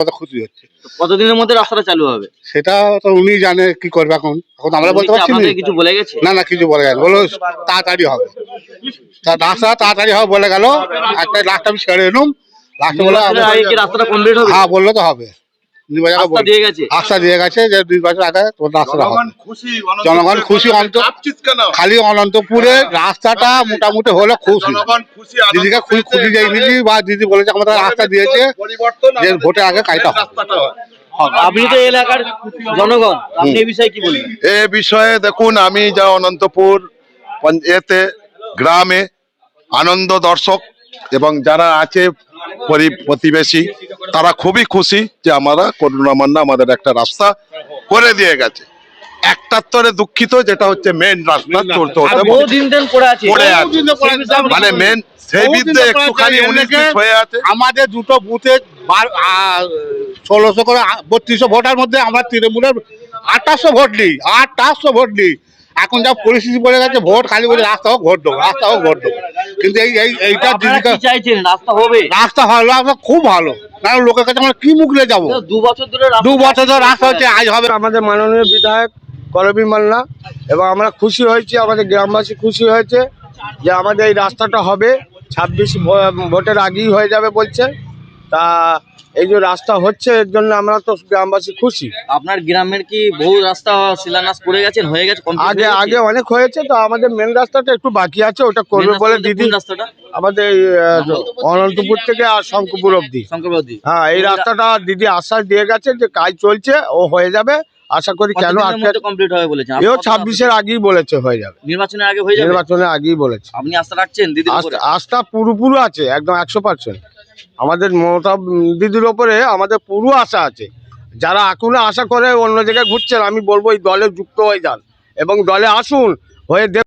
কত খুশি হচ্ছে কতদিনের মধ্যে রাস্তাটা চালু হবে? সেটা তো উনি জানে কি করবে এখন। এখন আমরা বলতে পারছি না। কিছু বলে গেছে? না না কিছু বলে গেল বলো তাড়াতাড়ি হবে। তা রাস্তা তাড়াতাড়ি হবে বলে গেল। একটা রাস্তা আমি ছেড়ে এলুম রাস্তা বলে নির্বাচনের আগে কি রাস্তাটা কমপ্লিট হবে? হ্যাঁ বললে তো হবে। দুই বছর রাস্তা দিয়ে গেছে। রাস্তা দিয়ে গেছে যে দুই বছর আগে রাস্তাটা হবে। জনগণ খুশি অন্ত খালি অনন্তপুরে রাস্তাটা মোটামুটি হলে খুশি। জনগণ খুশি আনন্দ দিদিকে খুশি খুশি যাই দিদি বা দিদি বলেছে আমাদের রাস্তা দিয়েছে পরিবর্তন যে ভোটের আগে। আপনি তো এলাকার জনগণ আপনি এই বিষয়ে কি বলবেন? এ বিষয়ে দেখুন আমি যা অনন্তপুর এতে গ্রামে আনন্দ দর্শক এবং যারা আছে পরি- প্রতিবেশী তারা খুবই খুশি যে আমরা করুণামান্না আমাদের একটা রাস্তা করে দিয়ে গেছে। একটার তরে দুঃখিত যেটা হচ্ছে মেন রাস্তা চলতে হতে পড়ে আছে। মানে মেন সেই বিদ্যে একটুখানি উনিশ হয়ে আছে। আমাদের দুটো বুথে ষোলোশো করে বত্রিশশো ভোটার মধ্যে আমরা তৃণমূলের আঠাশশো ভোট নিই আঠাশশো ভোট নিই। এখন যা পরিস্থিতি পড়ে গেছে ভোট খালি বলে রাস্তা হোক ভোট দেবো রাস্তা হোক ভোট দেবো। কিন্তু এই এই এইটা আপনারা কি চাইছেন রাস্তা হবে? রাস্তা ভালো আমরা খুব ভালো। কারণ লোকের কাছে আমরা কি মুখলে যাব? দু বছর ধরে রাস্তা- দু বছর ধরে রাস্তা হচ্ছে আজ হবে। আমাদের মাননীয় বিধায়ক করবী মাল্লা এবং আমরা খুশি হয়েছি আমাদের গ্রামবাসী খুশি হয়েছে যে আমাদের এই রাস্তাটা হবে। ছাব্বিশ ভোটের আগেই হয়ে যাবে বলছে। তা এই যে রাস্তা হচ্ছে এর জন্য আমরা তো গ্রামবাসী খুশি। আপনার গ্রামের কি বহু রাস্তা শিলান্যাস করে গেছেন হয়ে গেছে আগে আগে অনেক হয়েছে তো আমাদের মেন রাস্তাটা একটু বাকি আছে ওটা করবে বলে দিদি। রাস্তাটা? আমাদের অনন্তপুর থেকে আর শঙ্করপুর অবধি। শঙ্করবাদী হ্যাঁ এই রাস্তাটা দিদি আশ্বাস দিয়ে গেছে যে কাজ চলছে ও হয়ে যাবে আশা করি কেন কমপ্লিট হবে বলেছেন? এও ছাব্বিশের আগেই বলেছে হয়ে যাবে। নির্বাচনের আগে হয়ে যাবে? নির্বাচনের আগেই বলেছে। আপনি আস্থা রাখছেন আস্থা পুরোপুরো আছে একদম একশো পার্সেন্ট আমাদের মমতা দিদির ওপরে আমাদের পুরো আশা আছে। যারা এখনও আশা করে অন্য জায়গায় ঘুরছেন, আমি বলব এই দলে যুক্ত হয়ে যান এবং দলে আসুন, হয়ে